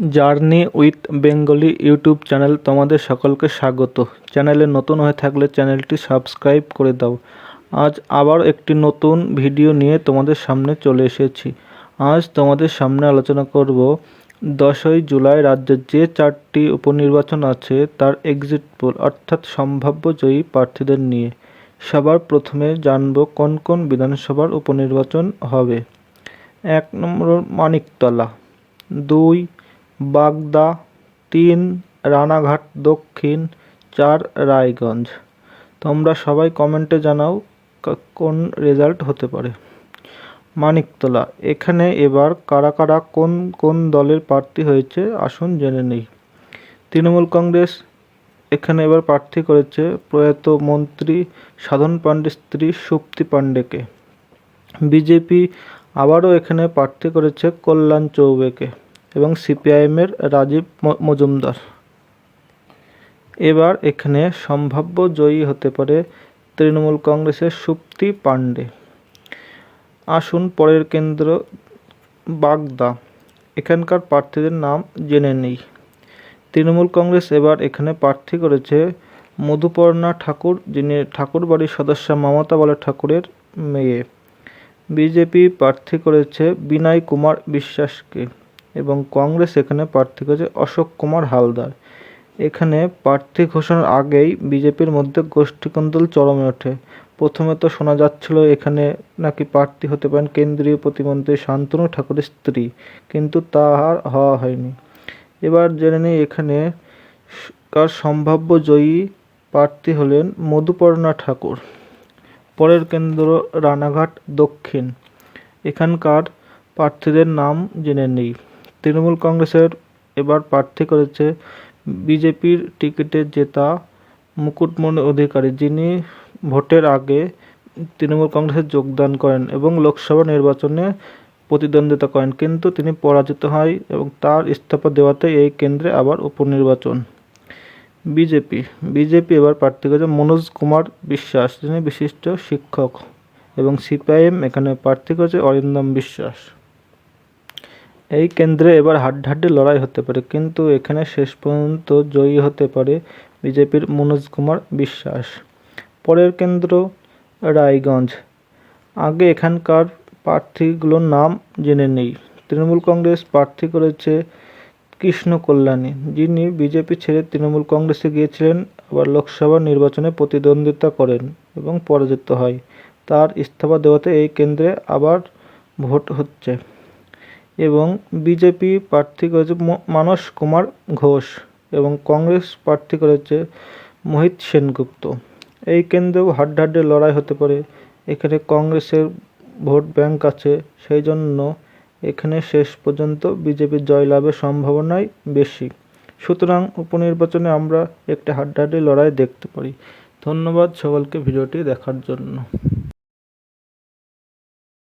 Journey with Bengali YouTube channel তোমাদের সকলকে স্বাগত। চ্যানেলে নতুন হয়ে থাকলে চ্যানেলটি সাবস্ক্রাইব করে দাও। আজ আবার একটি নতুন ভিডিও নিয়ে তোমাদের সামনে চলে এসেছি। আজ তোমাদের সামনে আলোচনা করব, দশই জুলাই রাজ্যের যে চারটি উপনির্বাচন আছে তার এক্সিট পোল অর্থাৎ সম্ভাব্য জয়ী প্রার্থীদের নিয়ে। সবার প্রথমে জানব কোন কোন বিধানসভার উপনির্বাচন হবে। এক নম্বর মানিকতলা। দুই বাগদা, তিন, রানাঘাট, দক্ষিণ, চার, রায়গঞ্জ। তোমরা সবাই কমেন্টে জানাও কোন রেজাল্ট হতে পারে। মানিকতলা, এখানে এবার কারা কারা কোন কোন দলের প্রার্থী হয়েছে আসুন জেনে নেই। তৃণমূল কংগ্রেস, এখানে এবার প্রার্থী করেছে প্রয়াত মন্ত্রী সাধন পাণ্ডের স্ত্রী সুপ্তি পাণ্ডেকে। বিজেপি আবারও এখানে প্রার্থী করেছে কল্যাণ চৌবেকে। এবং সিপিআইএমের রাজীব মজুমদার। এবার এখানে সম্ভাব্য জয়ী হতে পারে তৃণমূল কংগ্রেসের সুপ্তি পাণ্ডে। আসুন পরের কেন্দ্র, বাগদা। এখানকার প্রার্থীদের নাম জেনে নেই। তৃণমূল কংগ্রেস এবার এখানে প্রার্থী করেছে মধুপর্ণা ঠাকুর, যিনি ঠাকুরবাড়ির সদস্য মমতা বালা ঠাকুরের মেয়ে। বিজেপি প্রার্থী করেছে বিনয় কুমার বিশ্বাসকে। এবং কংগ্রেস এখানে প্রার্থী করেছে অশোক কুমার হালদার। এখানে প্রার্থী ঘোষণার আগেই বিজেপির মধ্যে গোষ্ঠীকন্দল চরমে ওঠে। প্রথমে তো শোনা যাচ্ছিল এখানে নাকি প্রার্থী হতে পারেন কেন্দ্রীয় প্রতিমন্ত্রী শান্তনু ঠাকুরের স্ত্রী, কিন্তু তা আর হওয়া হয়নি। এবার জেনে নিই এখানে কার সম্ভাব্য জয়ী প্রার্থী হলেন মধুপর্ণা ঠাকুর, পরের কেন্দ্র রানাঘাট দক্ষিণ। এখানকার প্রার্থীদের নাম জেনে নেই। তৃণমূল কংগ্রেসের এবার প্রার্থী করেছে বিজেপির টিকিটে জেতা মুকুটমণি অধিকারী, যিনি ভোটের আগে তৃণমূল কংগ্রেসে যোগদান করেন এবং লোকসভা নির্বাচনে প্রতিদ্বন্দ্বিতা করেন। কিন্তু তিনি পরাজিত হয় এবং তার ইস্তফা দেওয়াতে এই কেন্দ্রে আবার উপনির্বাচন। বিজেপি বিজেপি এবার প্রার্থী করেছে মনোজ কুমার বিশ্বাস, যিনি বিশিষ্ট শিক্ষক এবং সিপিআইএম এখানে প্রার্থী করেছে অরিন্দম বিশ্বাস। এই কেন্দ্রে এবার হাড্ডাহাড্ডি লড়াই হতে পারে, কিন্তু এখানে শেষ পর্যন্ত জয়ী হতে পারে বিজেপির মনোজ কুমার বিশ্বাস। পরের কেন্দ্র রায়গঞ্জ। আগে এখানকার প্রার্থীগুলোর নাম জেনে নেই। তৃণমূল কংগ্রেস প্রার্থী করেছে কৃষ্ণ কল্যাণী। যিনি বিজেপি ছেড়ে তৃণমূল কংগ্রেসে গিয়েছিলেন, আবার লোকসভা নির্বাচনে প্রতিদ্বন্দ্বিতা করেন এবং পরাজিত হয়। তার ইস্তফা দেওয়াতে এই কেন্দ্রে আবার ভোট হচ্ছে। এবং বিজেপি প্রার্থী করেছে মানস কুমার ঘোষ এবং কংগ্রেস প্রার্থী করেছে মোহিত সেনগুপ্ত। এই কেন্দ্রেও হাড্ডাহাড্ডি লড়াই হতে পারে। এখানে কংগ্রেসের ভোট ব্যাংক আছে। সেই জন্য এখানে শেষ পর্যন্ত বিজেপির জয়লাভের সম্ভাবনাই বেশি। সুতরাং উপনির্বাচনে আমরা একটা হাড্ডাহাড্ডি লড়াই দেখতে পারি। ধন্যবাদ সকলকে ভিডিওটি দেখার জন্য।